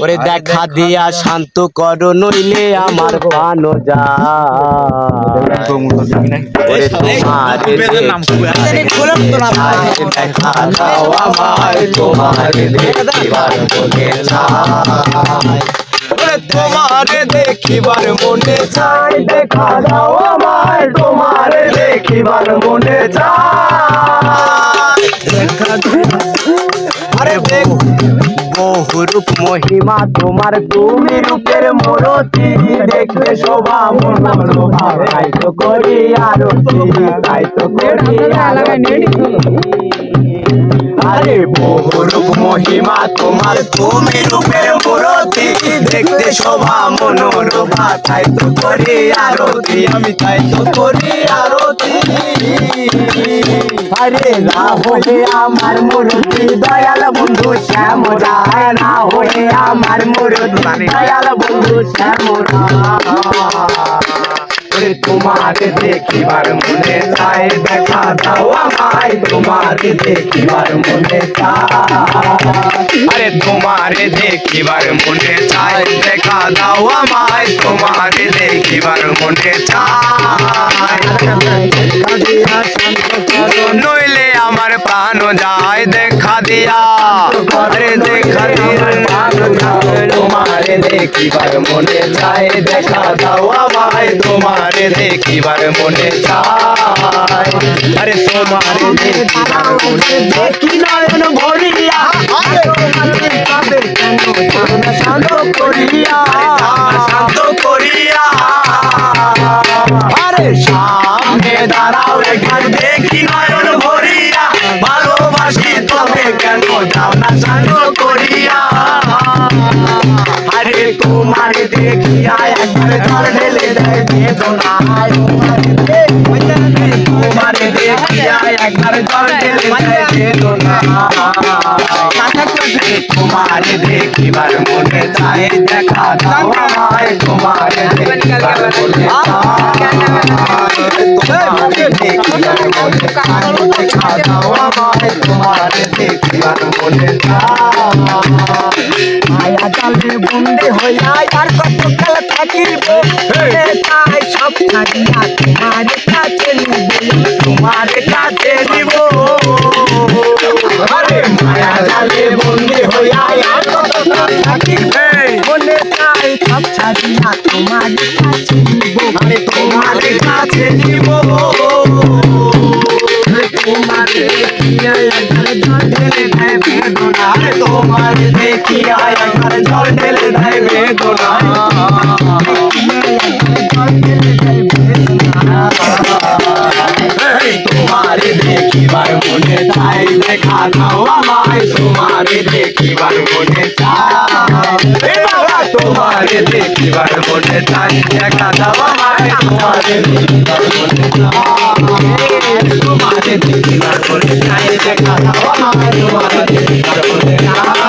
ওরে দেখা দিয়া শান্ত করো নইলে আমার পানো যা ওরে তোমার দেখা দাও আমার তোমার দেখিবার মনে চায় তোমার দেখিবার মনে চাই দেখা দাও আমার তোমার দেখিবার মনে চায় আরে দেখ। বহুরূপ মহিমা, তোমার তুমি রূপের মরতি দেখবে শোভা মনোরমা তাই তো করি আরতি, তাই তো করি আরে বহুরূপ মহিমা তোমার তুমি রূপের মূরতি দেখতে শোভা মনোরমা তাই তো করি আরতি আমি তাই তো করি আরতি। আরে না হয়ে আমার মূরতি দয়াল বন্ধু শ্যাম রায়। না হয়ে আমার মূরতি দয়াল বন্ধু শ্যাম রায়। তোমার দেখিবার মনে চায় দেখা দাও আমায় তোমার দেখিবার মনে চায় আরে তোমার দেখিবার মনে চায় দেখা দাও আমায় তোমার দেখিবার মনে চায় নইলে আমার প্রাণ যায় দেখা দিয়া আরে দেখা দিয়া তোমার দেখিবার মনে চায় দেখা দাও আমায় তোমার দেখিবার মনে চায়। আরে তোমার দেখিবার মনে দেখি নয়ন ভরিয়া শান্ত করিয়া? मारे देखी आया घर घर ढेले दे दो ना आयो मारे देखी आया घर घर ढेले दे दो ना तुम्हारे देखी बार मुझे चाहे देखा दवाए तुम्हारे देखी बार मुझे तुम्हारे देखी बार मुझे चाहे देखा दवाए तुम्हारे देखी बार मुझे चाहे মায়া জালে বন্দি হইয়া আর কত কাল থাকিব। তাই সব ছাড়িয়া তোমার কাছে নিব। তোমার কাছে নিব। আরে মায়া জালে বন্দি হইয়া আর কত কাল থাকিব। বলে তাই সব ছাড়িয়া তোমার কাছে নিব। আরে তোমার কাছে নিব। তোমার জল ঢেলে দেয় বেদনা আরে তোমার দেখিয়া একবার জল ঢেলে দেয় বেদনা এই তোমার দেখিবার মনে চাই দেখা দাও আমায় তোমার দেখিবার মনে চাই এ বাবা তোমার দেখিবার মনে চাই দেখা দাও আমায় তোমার দেখিবার মনে I'm gonna take you out for a night. I'm.